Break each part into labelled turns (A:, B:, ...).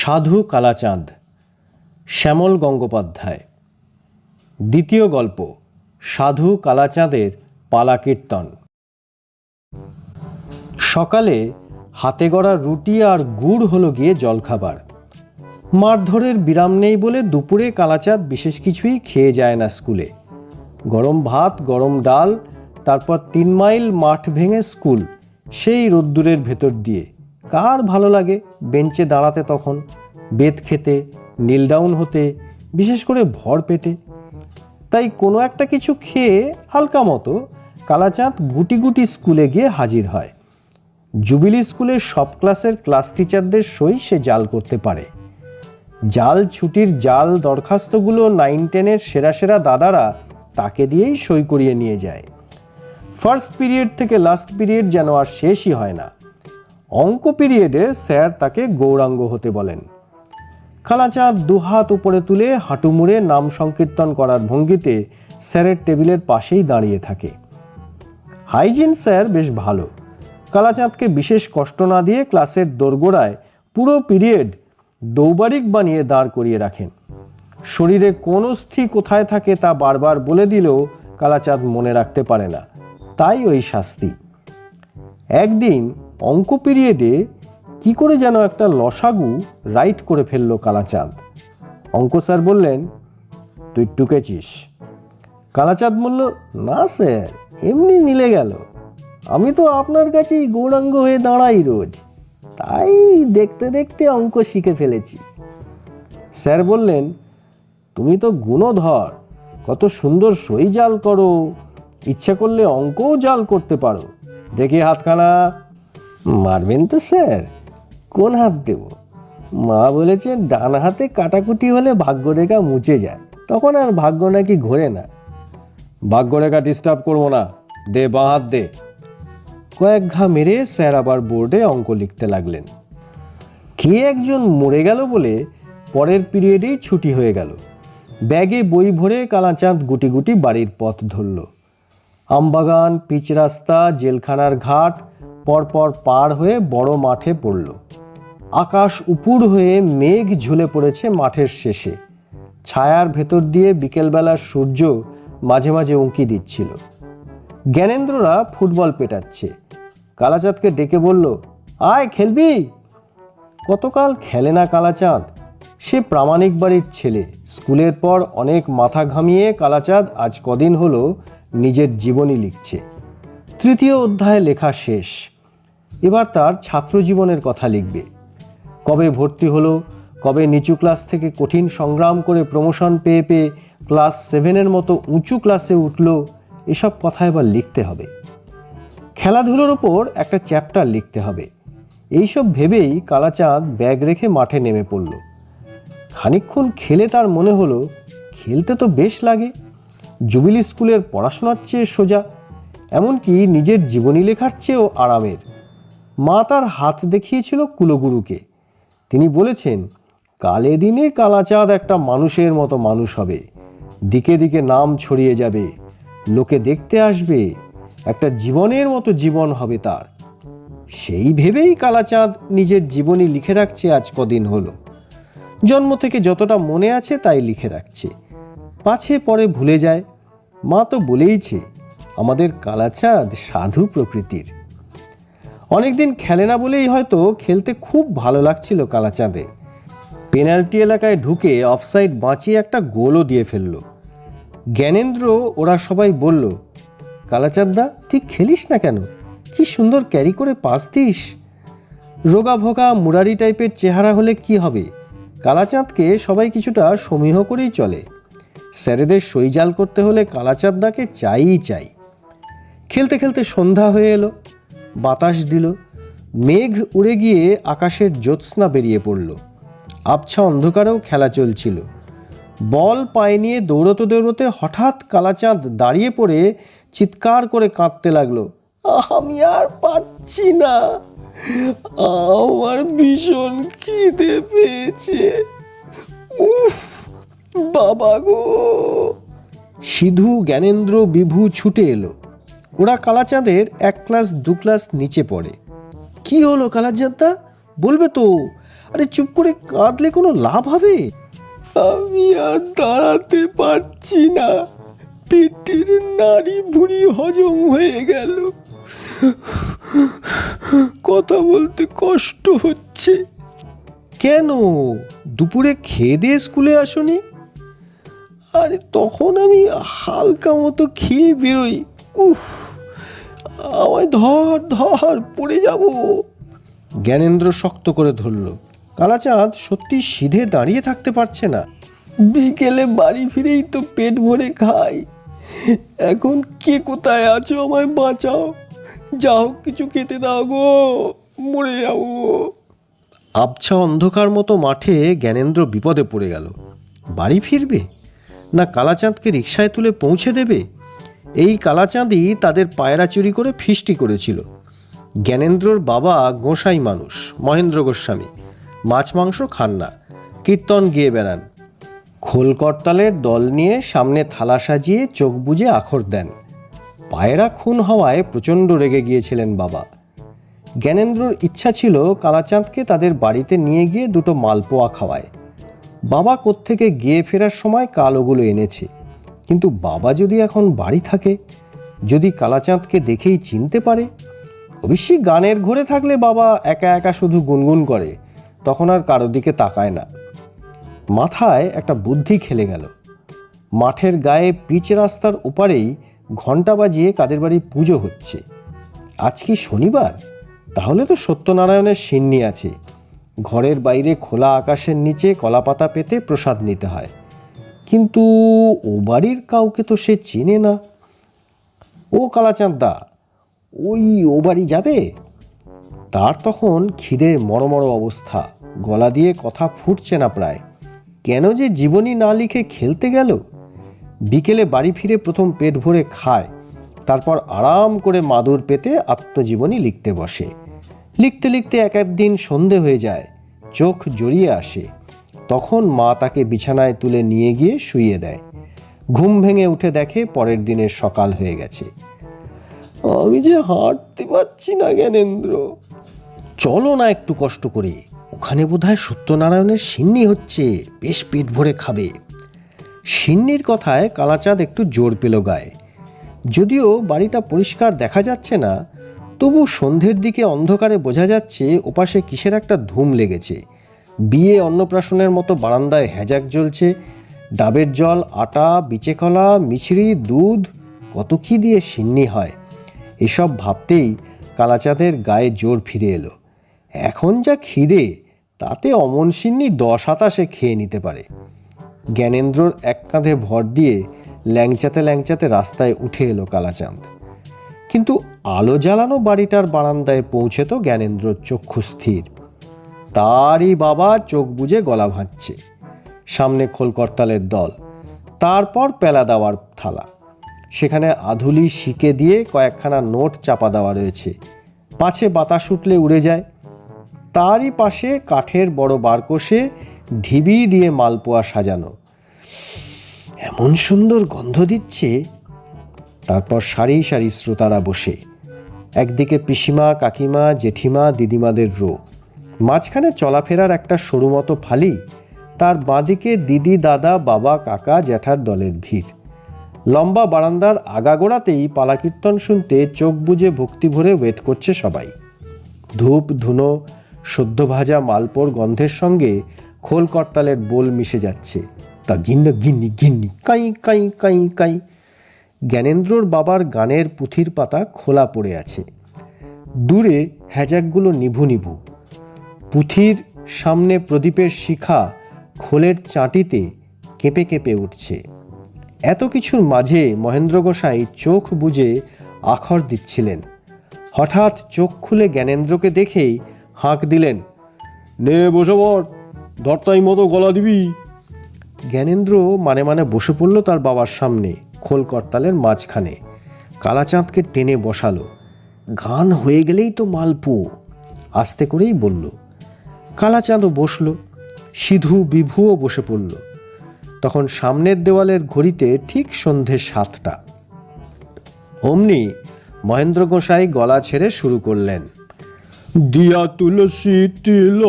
A: সাধু কালাচাঁদ, শ্যামল গঙ্গোপাধ্যায়। দ্বিতীয় গল্প, সাধু কালাচাঁদের পালা কীর্তন। সকালে হাতে গড়া রুটি আর গুড় হলো গিয়ে জলখাবার। মারধরের বিরাম নেই বলে দুপুরে কালাচাঁদ বিশেষ কিছুই খেয়ে যায় না স্কুলে। গরম ভাত, গরম ডাল, তারপর তিন মাইল মাঠ ভেঙে স্কুল, সেই রোদ্দুরের ভেতর দিয়ে। কার ভালো লাগে বেঞ্চে দাঁড়াতে তখন, বেত খেতে, নীল ডাউন হতে, বিশেষ করে ভর পেটে তাই কোনো একটা কিছু খেয়ে হালকা মতো কালাচাঁদ গুটি গুটি স্কুলে গিয়ে হাজির হয়। জুবিলি স্কুলের সব ক্লাসের ক্লাস টিচারদের সই সে জাল করতে পারে। জাল ছুটির জাল দরখাস্তগুলো নাইন টেনের সেরা সেরা দাদারা তাকে দিয়েই সই করিয়ে নিয়ে যায়। ফার্স্ট পিরিয়ড থেকে লাস্ট পিরিয়ড যেন আর শেষই হয় না। অঙ্ক পিরিয়ডে স্যার তাকে গৌরাঙ্গ হতে বলেন। খালাচাঁদ দুহাত উপরে তুলে হাঁটু মুড়ে নাম সংকীর্তন করার ভঙ্গিতে স্যারের টেবিলের পাশেই দাঁড়িয়ে থাকে। হাইজিন স্যার বেশ ভালো। কালাচাঁদকে বিশেষ কষ্ট না দিয়ে ক্লাসের দোরগোড়ায় পুরো পিরিয়ড দৌবারিক বানিয়ে দাঁড় করিয়ে রাখেন। শরীরে কোন অস্থি কোথায় থাকে তা বারবার বলে দিলেও কালাচাঁদ মনে রাখতে পারে না। তাই ওই শাস্তি। একদিন অঙ্ক পিরিয়ডে কি করে যেন একটা লসাগু রাইট করে ফেলল কালাচাঁদ। অঙ্ক স্যার বললেন, তুই টুকেছিস। কালাচাঁদ বলল, না স্যার, এমনি মিলে গেল। আমি তো আপনার কাছেই গৌরাঙ্গ হয়ে দাঁড়াই রোজ। তাই দেখতে দেখতে অঙ্ক শিখে ফেলেছি। স্যার বললেন, তুমি তো গুণধর, কত সুন্দর সই জাল করো। ইচ্ছা করলে অঙ্কও জাল করতে পারো। দেখি হাতখানা মারবেন তো, স্যার। কোন হাত দেব? মা বলেছে ডান হাতে কাটাকুটি হলে ভাগ্যরেখা মুছে যায়। তখন আর ভাগ্য নাকি ঘোরে না। ভাগ্যরেখা ডিস্টার্ব করব না। দে, বাঁ হাত দে। কয়েক ঘা মেরে স্যার আবার বোর্ডে অঙ্ক লিখতে লাগলেন। কে একজন মরে গেল বলে পরের পিরিয়ডেই ছুটি হয়ে গেল। ব্যাগে বই ভরে কালাচাঁদ গুটি গুটি বাড়ির পথ ধরল। আমবাগান, পিচ রাস্তা, জেলখানার ঘাট পরপর পার হয়ে বড় মাঠে পড়ল। আকাশ উপুর হয়ে মেঘ ঝুলে পড়েছে মাঠের শেষে। ছায়ার ভেতর দিয়ে বিকেলবেলার সূর্য মাঝে মাঝে উঁকি দিচ্ছিল। জ্ঞানেন্দ্ররা ফুটবল পেটাচ্ছে। কালাচাঁদকে ডেকে বলল, আয়, খেলবি? কতকাল খেলে না কালাচাঁদ? সে প্রামাণিক বাড়ির ছেলে। স্কুলের পর অনেক মাথা ঘামিয়ে কালাচাঁদ আজ কদিন হলো নিজের জীবনী লিখছে। তৃতীয় অধ্যায় লেখা শেষ। এবার তার ছাত্র জীবনের কথা লিখবে। কবে ভর্তি হলো, কবে নিচু ক্লাস থেকে কঠিন সংগ্রাম করে প্রমোশন পেয়ে পেয়ে ক্লাস সেভেনের মতো উঁচু ক্লাসে উঠল, এসব কথা এবার লিখতে হবে। খেলাধুলোর ওপর একটা চ্যাপ্টার লিখতে হবে। এইসব ভেবেই কালাচাঁদ ব্যাগ রেখে মাঠে নেমে পড়ল। খানিকক্ষণ খেলে তার মনে হলো, খেলতে তো বেশ লাগে। জুবিলি স্কুলের পড়াশোনার চেয়ে সোজা এমনকি নিজের জীবনী লেখার চেয়েও আরামের। মা তার হাত দেখিয়েছিল কুলগুরুকে। তিনি বলেছেন, কালে দিনে কালাচাঁদ একটা মানুষের মতো মানুষ হবে। দিকে দিকে নাম ছড়িয়ে যাবে। লোকে দেখতে আসবে। একটা জীবনের মতো জীবন হবে তার। সেই ভেবেই কালাচাঁদ নিজের জীবনী লিখে রাখছে আজ কদিন হলো। জন্ম থেকে যতটা মনে আছে তাই লিখে রাখছে। পাছে পরে ভুলে যায়। মা তো বলেইছে আমাদের কালাচাঁদ সাধু প্রকৃতির। অনেকদিন খেলে না বলেই হয়তো খেলতে খুব ভালো লাগছিল কালাচাঁদে। পেনাল্টি এলাকায় ঢুকে অফসাইড বাঁচিয়ে একটা গোলও দিয়ে ফেলল। জ্ঞানেন্দ্র ওরা সবাই বলল, কালাচাঁদদা তুই খেলিস না কেন? কি সুন্দর ক্যারি করে পাস দিস। রোগা ভোগা মুরারি টাইপের চেহারা হলে কি হবে? কালাচাঁদকে সবাই কিছুটা সমীহ করেই চলে। স্যারেদের সইজাল করতে হলে কালাচাঁদদাকে চাইই চাই। খেলতে খেলতে সন্ধ্যা হয়ে এলো, বাতাস দিল, মেঘ উড়ে গিয়ে আকাশের জ্যোৎস্না বেরিয়ে পড়ল। আবছা অন্ধকারেও খেলা চলছিল। বল পায়ে নিয়ে দৌড়তে দৌড়তে হঠাৎ কালাচাঁদ দাঁড়িয়ে পড়ে চিৎকার করে কাঁদতে লাগল, আমি আর পারছি না। আমার ভীষণ খিদে পেয়েছে। উফ, বাবা গো! সিধু, জ্ঞানেন্দ্র, বিভু ছুটে এলো। ওরা কালাচাঁদের এক ক্লাস দু ক্লাস নিচে পড়ে। কি হলো কালাচাঁদদা বলবে তো। আরে চুপ করে কাঁদলে কোনো লাভ হবে?
B: আমি আর দাঁড়াতে পারছি না। পেটের নাড়ি ভুড়ি হজম হয়ে গেল। কথা বলতে কষ্ট হচ্ছে।
A: কেন? দুপুরে খেয়ে দিয়ে স্কুলে আসনি?
B: আরে তখন আমি হালকা মতো খেয়ে বেরোই। উফ আমায় ধর ধর পড়ে যাব।
A: জ্ঞানেন্দ্র শক্ত করে ধরল। কালাচাঁদ সত্যি সিধে দাঁড়িয়ে থাকতে পারছে না।
B: বিকেলে বাড়ি ফিরেই তো পেট ভরে খাই। এখন কে কোথায় আছো আমায় বাঁচাও। যা হোক কিছু খেতে দাও গো মরে যাব।
A: আবছা অন্ধকার মতো মাঠে জ্ঞানেন্দ্র বিপদে পড়ে গেল। বাড়ি ফিরবে? না কালাচাঁদকে রিকশায় তুলে পৌঁছে দেবে? এই কালাচাঁদই তাদের পায়রা চুরি করে ফিস্টি করেছিল। জ্ঞানেন্দ্রর বাবা গোসাই মানুষ, মহেন্দ্র গোস্বামী। মাছ মাংস খান না, কীর্তন গিয়ে বেড়ান। খোলকর্তালের দল নিয়ে সামনে থালা সাজিয়ে চোখ বুজে আখর দেন। পায়রা খুন হওয়ায় প্রচণ্ড রেগে গিয়েছিলেন বাবা। জ্ঞানেন্দ্রর ইচ্ছা ছিল কালাচাঁদকে তাদের বাড়িতে নিয়ে গিয়ে দুটো মালপোয়া খাওয়ায়। বাবা কোত্থেকে গিয়ে ফেরার সময় কাল ওগুলো এনেছে। কিন্তু বাবা যদি এখন বাড়ি থাকে, যদি কালাচাঁদকে দেখেই চিনতে পারে, অবশ্যই গানের ঘরে থাকলে বাবা একা একা শুধু গুনগুন করে, তখন আর কারও দিকে তাকায় না। মাথায় একটা বুদ্ধি খেলে গেল। মাঠের গায়ে পিচ রাস্তার ওপারেই ঘণ্টা বাজিয়ে কাদের বাড়ি পুজো হচ্ছে। আজ কি শনিবার? তাহলে তো সত্যনারায়ণের সিন্নি আছে। ঘরের বাইরে খোলা আকাশের নিচে কলাপাতা পেতে প্রসাদ নিতে হয়। কিন্তু ও বাড়ির কাউকে তো সে চেনে না। ও কালাচাঁদা ওই ও বাড়ি যাবে? তার তখন খিদে মরমর অবস্থা, গলা দিয়ে কথা ফুটছে না প্রায়। কেন যে জীবনী না লিখে খেলতে গেল? বিকেলে বাড়ি ফিরে প্রথম পেট ভরে খায়, তারপর আরাম করে মাদুর পেতে আত্মজীবনী লিখতে বসে। লিখতে লিখতে এক একদিন সন্ধে হয়ে যায়, চোখ জড়িয়ে আসে। তখন মা তাকে বিছানায় তুলে নিয়ে গিয়ে শুইয়ে দেয়। ঘুম ভেঙে উঠে দেখে পরের দিনের সকাল হয়ে গেছে।
B: আমি যে হাঁটতে পারছি না জ্ঞানেন্দ্র।
A: চলো না একটু কষ্ট করে। ওখানে বোধহয় সত্যনারায়ণের সিন্নি হচ্ছে। বেশ পেট ভরে খাবে। সিন্নির কথায় কালাচাঁদ একটু জোর পেল গায়ে। যদিও বাড়িটা পরিষ্কার দেখা যাচ্ছে না, তবু সন্ধ্যের দিকে অন্ধকারে বোঝা যাচ্ছে ওপাশে কিসের একটা ধুম লেগেছে। বিয়ে অন্নপ্রাশনের মতো বারান্দায় হ্যাজাক জ্বলছে। ডাবের জল, আটা বিচেকলা মিছরি, দুধ, কত কি দিয়ে সিন্নি হয়? এসব ভাবতেই কালাচাঁদের গায়ে জোর ফিরে এলো। এখন যা খিদে, তাতে অমন সিন্নি দশ হাতাশে খেয়ে নিতে পারে। জ্ঞানেন্দ্রর এক কাঁধে ভর দিয়ে ল্যাংচাতে ল্যাংচাতে রাস্তায় উঠে এলো কালাচাঁদ। কিন্তু আলো জ্বালানো বাড়িটার বারান্দায় পৌঁছে তো জ্ঞানেন্দ্রর চক্ষু স্থির। তারই বাবা চোখ বুজে গলা ভাঁজছে। সামনে খোলকর্তালের দল, তারপর পেলা দেওয়ার থালা। সেখানে আধুলি শিকে দিয়ে কয়েকখানা নোট চাপা দেওয়া রয়েছে। পাছে বাতাস উঠলে উড়ে যায়। তারই পাশে কাঠের বড় বারকোষে ঢিবি দিয়ে মালপোয়া সাজানো। এমন সুন্দর গন্ধ দিচ্ছে। তারপর সারি সারি শ্রোতারা বসে। একদিকে পিসিমা, কাকিমা, জেঠিমা, দিদিমাদের রো মাঝখানে চলাফেরার একটা সরু মতো ফালি, তার বাঁদিকে দিদি, দাদা, বাবা, কাকা, জ্যাঠার দলের ভিড়। লম্বা বারান্দার আগাগোড়াতেই পালাকীর্তন শুনতে চোখ বুজে ভক্তি ভরে ওয়েট করছে সবাই। ধূপ, ধুনো, সদ্য ভাজা মালপোর গন্ধের সঙ্গে খোল করতালের বোল মিশে যাচ্ছে। তা গিন্না, গিন্নি গিন্নি, কাই কাই কাই কাই। জ্ঞানেন্দ্রর বাবার গানের পুঁথির পাতা খোলা পড়ে আছে। দূরে হ্যাজাকগুলো নিভু নিভু। পুঁথির সামনে প্রদীপের শিখা খোলের চাটিতে কেঁপে কেঁপে উঠছে। এত কিছুর মাঝে মহেন্দ্র গোসাই চোখ বুজে আখর দিচ্ছিলেন। হঠাৎ চোখ খুলে জ্ঞানেন্দ্রকে দেখেই হাঁক দিলেন,
B: নে, বসে পড়, ধরতাই মতো গলা দিবি।
A: জ্ঞানেন্দ্র মানে মানে বসে পড়ল তার বাবার সামনে খোল করতালের মাঝখানে। কালাচাঁদকে টেনে বসালো গান হয়ে গেলেই তো মালপো। আস্তে করেই বলল কালাচাঁদও বসল, সিধু বিভুও বসে পড়ল। তখন সামনের দেওয়ালের ঘড়িতে ঠিক সন্ধে সাতটা। অমনি মহেন্দ্র গোসাই গলা ছেড়ে শুরু করলেন,
B: দিয়া তুলসী তিল,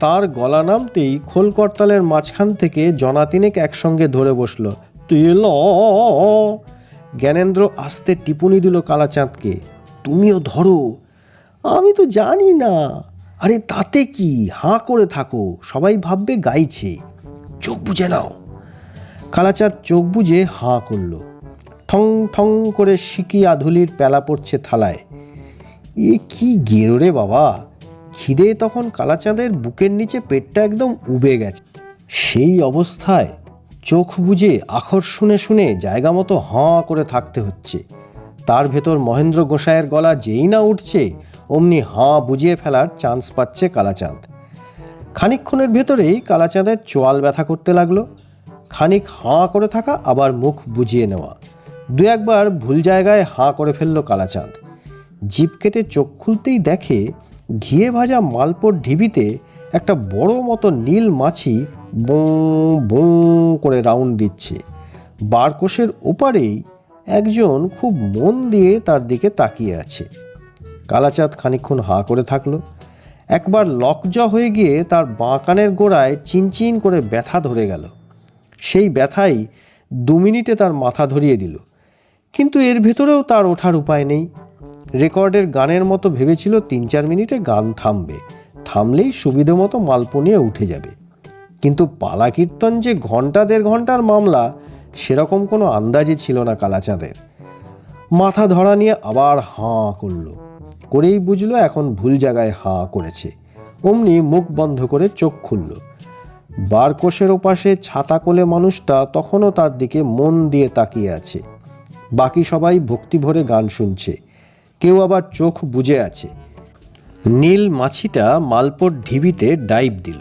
A: তার গলা নামতেই খোল করতালের মাঝখান থেকে জনাতিনেক একসঙ্গে ধরে বসল, তিল, জ্ঞানেন্দ্র আস্তে টিপুনি দিল কালাচাঁদকে, তুমিও ধরো, আমি তো জানি না আরে তাতে কি? হাঁ করে থাকো, সবাই ভাববে গাইছে। চোখ বুঝে নাও। কালাচাঁদ চোখ বুঝে হাঁ করল। ঠং ঠং করে সিকি আধুলির পেলা পড়ছে থালায়। এ কি গেরো রে বাবা! খিদে তখন কালাচাঁদের বুকের নিচে পেটটা একদম উবে গেছে। সেই অবস্থায় চোখ বুজে আখর শুনে শুনে জায়গা মতো হাঁ করে থাকতে হচ্ছে। তার ভেতর মহেন্দ্র গোসাইয়ের গলা যেই না উঠছে অমনি হাঁ বুঝিয়ে ফেলার চান্স পাচ্ছে কালাচাঁদ। খানিকক্ষণের ভেতরেই কালাচাঁদের চোয়াল ব্যথা করতে লাগল। খানিক হাঁ করে থাকা, আবার মুখ বুঝিয়ে নেওয়া। দু একবার ভুল জায়গায় হাঁ করে ফেলল কালাচাঁদ। জিপ কেটে চোখ খুলতেই দেখে ঘিয়ে ভাজা মালপোর ঢিবিতে একটা বড় মতো নীল মাছি বঁ বঁ করে রাউন্ড দিচ্ছে। বারকোষের ওপারেই একজন খুব মন দিয়ে তার দিকে তাকিয়ে আছে। কালাচাঁদ খানিকক্ষণ হাঁ করে থাকল। একবার লকজ হয়ে গিয়ে তার বাঁ কানের গোড়ায় চিনচিন করে ব্যথা ধরে গেল। সেই ব্যথাই দু মিনিটে তার মাথা ধরিয়ে দিল। কিন্তু এর ভেতরেও তার ওঠার উপায় নেই। রেকর্ডের গানের মতো ভেবেছিল তিন চার মিনিটে গান থামবে। থামলেই সুবিধে মতো মালপো নিয়ে উঠে যাবে। কিন্তু পালা কীর্তন যে ঘণ্টা দেড় ঘণ্টার মামলা, সেরকম কোনো আন্দাজই ছিল না কালাচাঁদের। মাথা ধরা নিয়ে আবার হাঁ করল। করেই বুঝলো এখন ভুল জায়গায় হাঁ করেছে। অমনি মুখ বন্ধ করে চোখ খুলল। বারকোষের ওপাশে ছাতা কোলে মানুষটা তখনও তার দিকে মন দিয়ে তাকিয়ে আছে। বাকি সবাই ভক্তি ভরে গান শুনছে। কেউ আবার চোখ বুজে আছে। নীল মাছিটা মালপোর ঢিবিতে ডাইভ দিল।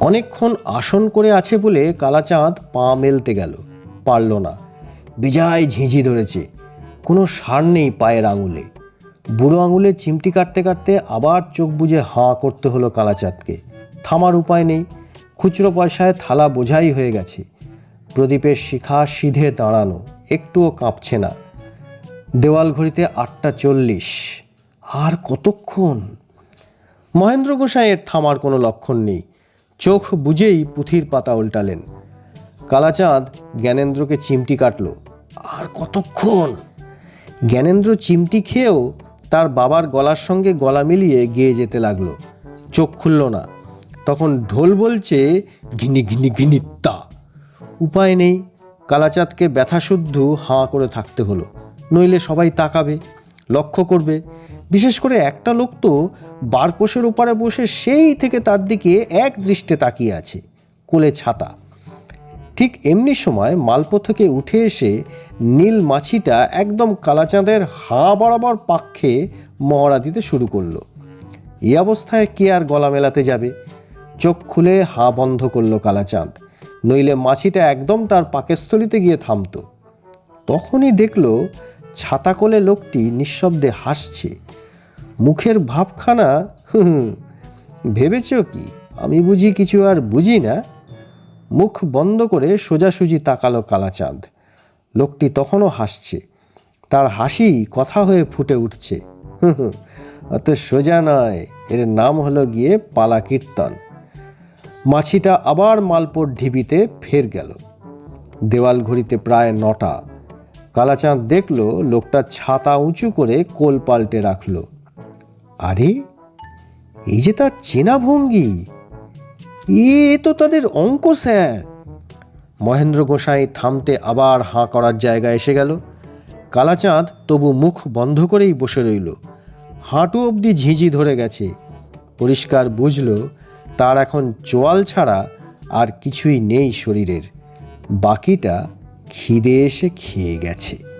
A: অনেকক্ষণ আসন করে আছে বলে কালাচাঁদ পা মেলতে গেল। পারল না। বিজায় ঝিঁঝি ধরেছে। কোনো সার নেই পায়ের আঙুলে। বুড়ো আঙুলে চিমটি কাটতে কাটতে আবার চোখ বুজে হাঁ করতে হলো কালাচাঁদকে। থামার উপায় নেই। খুচরো পয়সায় থালা বোঝাই হয়ে গেছে। প্রদীপের শিখা সিধে দাঁড়ানো, একটুও কাঁপছে না। দেওয়াল ঘড়িতে আটটা চল্লিশ। আর কতক্ষণ? মহেন্দ্র গোসাইয়ের থামার কোনো লক্ষণ নেই। চোখ বুঝেই পুঁথির পাতা উল্টালেন। কালাচাঁদ জ্ঞানেন্দ্রকে চিমটি কাটল। আর কতক্ষণ? জ্ঞানেন্দ্র চিমটি খেয়েও তার বাবার গলার সঙ্গে গলা মিলিয়ে গেয়ে যেতে লাগল। চোখ খুলল না। তখন ঢোল বলছে, ঘিনি ঘিনি ঘিনিত্তা উপায় নেই। কালাচাঁদকে ব্যথাশুদ্ধ হাঁ করে থাকতে হলো। নইলে সবাই তাকাবে, লক্ষ্য করবে। বিশেষ করে একটা লোক তো বারকোষের ওপারে বসে সেই থেকে তার দিকে এক দৃষ্টে তাকিয়ে আছে, কোলে ছাতা। ঠিক এমনি সময় মালপো থেকে উঠে এসে নীল মাছিটা একদম কালাচাঁদের হাঁ বরাবর পাক্ষে মহড়া দিতে শুরু করল। এই অবস্থায় কে আর গলা মেলাতে যাবে? চোখ খুলে হাঁ বন্ধ করল কালাচাঁদ, নইলে মাছিটা একদম তার পাকেস্থলিতে গিয়ে থামতো। তখনই দেখল ছাতা কোলে লোকটি নিঃশব্দে হাসছে। মুখের ভাবখানা হুম ভেবেছ কি? আমি বুঝি কিছু আর বুঝি না? মুখ বন্ধ করে সোজাসুজি তাকালো কালাচাঁদ। লোকটি তখনও হাসছে। তার হাসি কথা হয়ে ফুটে উঠছে। অত সোজা নয়। এর নাম হলো গিয়ে পালা কীর্তন মাছিটা আবার মালপোর ঢিবিতে ফের গেল। দেওয়াল ঘড়িতে প্রায় নটা। কালাচাঁদ দেখল লোকটা ছাতা উঁচু করে কোল পাল্টে রাখল। আরে, এই যে তার চেনা ভঙ্গি! এ তো তাদের অঙ্ক, স্যার। মহেন্দ্র গোসাই থামতে আবার হাঁ করার জায়গা এসে গেল। কালাচাঁদ তবু মুখ বন্ধ করেই বসে রইল। হাঁটু অবধি ঝিঁঝি ধরে গেছে। পরিষ্কার বুঝল, তার এখন চোয়াল ছাড়া আর কিছুই নেই শরীরের। বাকিটা খিদে এসে খেয়ে গেছে।